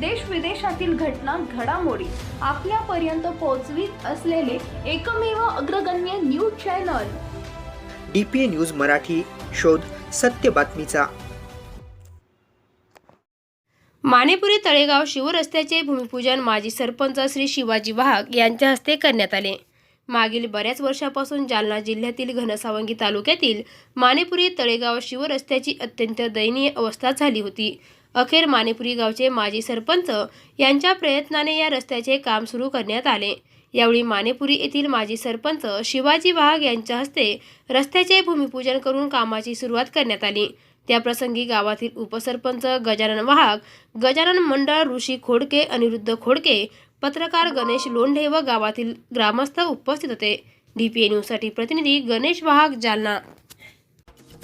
देश विदेशातील घटना घडामोडी आपल्यापर्यंत पोहोचवीत असलेले एकमेव अग्रगण्य news channel. D P A news Marathi शोध सत्य बातमीचा. मानेपुरी तळेगाव शिवरस्त्याचे भूमिपूजन माजी सरपंच श्री शिवाजी वाहक यांच्या हस्ते करण्यात आले. मागील बऱ्याच वर्षापासून जालना जिल्ह्यातील घनसावंगी तालुक्यातील मानेपुरी तळेगाव शिवरस्त्याची अत्यंत दयनीय अवस्था झाली होती. अखेर मानेपुरी गावचे माजी सरपंच यांच्या प्रयत्नाने या रस्त्याचे काम सुरू करण्यात आले. यावेळी मानेपुरी येथील माजी सरपंच शिवाजी वाघ यांच्या हस्ते रस्त्याचे भूमिपूजन करून कामाची सुरुवात करण्यात आली. त्याप्रसंगी गावातील उपसरपंच गजानन वाहक गजानन मंडळ ऋषी खोडके अनिरुद्ध खोडके पत्रकार गणेश लोंढे व गावातील ग्रामस्थ उपस्थित होते. डीपीए न्यूजसाठी प्रतिनिधी गणेश वाघ जालना.